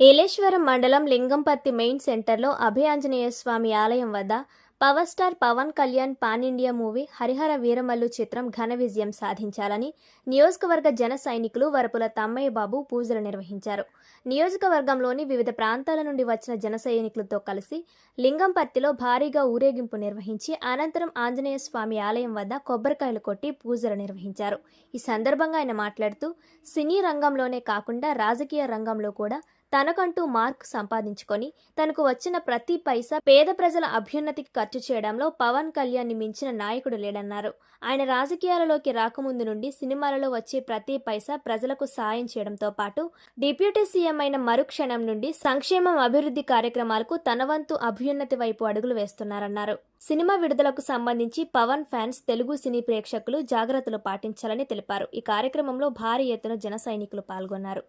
ఏలేశ్వరం మండలం లింగంపర్తి మెయిన్ సెంటర్లో అభయాంజనేయ స్వామి ఆలయం వద్ద power star Pawan Kalyan pan India movie Harihara Veeramallu చిత్రం ఘన విజయం సాధించాలని నియోజకవర్గ జన సైనికులు వరపుల తమ్మయ్య బాబు పూజలు నిర్వహించారు. నియోజకవర్గంలోని వివిధ ప్రాంతాల నుండి వచ్చిన జన సైనికులతో కలిసి లింగంపర్తిలో భారీగా ఊరేగింపు నిర్వహించి అనంతరం ఆంజనేయ స్వామి ఆలయం వద్ద కొబ్బరికాయలు కొట్టి పూజలు నిర్వహించారు. ఈ సందర్భంగా ఆయన మాట్లాడుతూ సినీ రంగంలోనే కాకుండా రాజకీయ రంగంలో కూడా తనకంటూ మార్క్ సంపాదించుకొని తనకు వచ్చిన ప్రతి పైసా పేద ప్రజల అభ్యున్నతికి ఖర్చు చేయడంలో పవన్ కళ్యాణ్ని మించిన నాయకుడు లేడన్నారు. ఆయన రాజకీయాలలోకి రాకముందు నుండి సినిమాలలో వచ్చే ప్రతి పైసా ప్రజలకు సాయం చేయడంతో పాటు డిప్యూటీ సీఎం అయిన మరుక్షణం నుండి సంక్షేమం అభివృద్ధి కార్యక్రమాలకు తన వంతు అభ్యున్నతి వైపు అడుగులు వేస్తున్నారన్నారు. సినిమా విడుదలకు సంబంధించి పవన్ ఫ్యాన్స్ తెలుగు సినీ ప్రేక్షకులు జాగ్రత్తలు పాటించాలని తెలిపారు. ఈ కార్యక్రమంలో భారీ ఎత్తున జన సైనికులు పాల్గొన్నారు.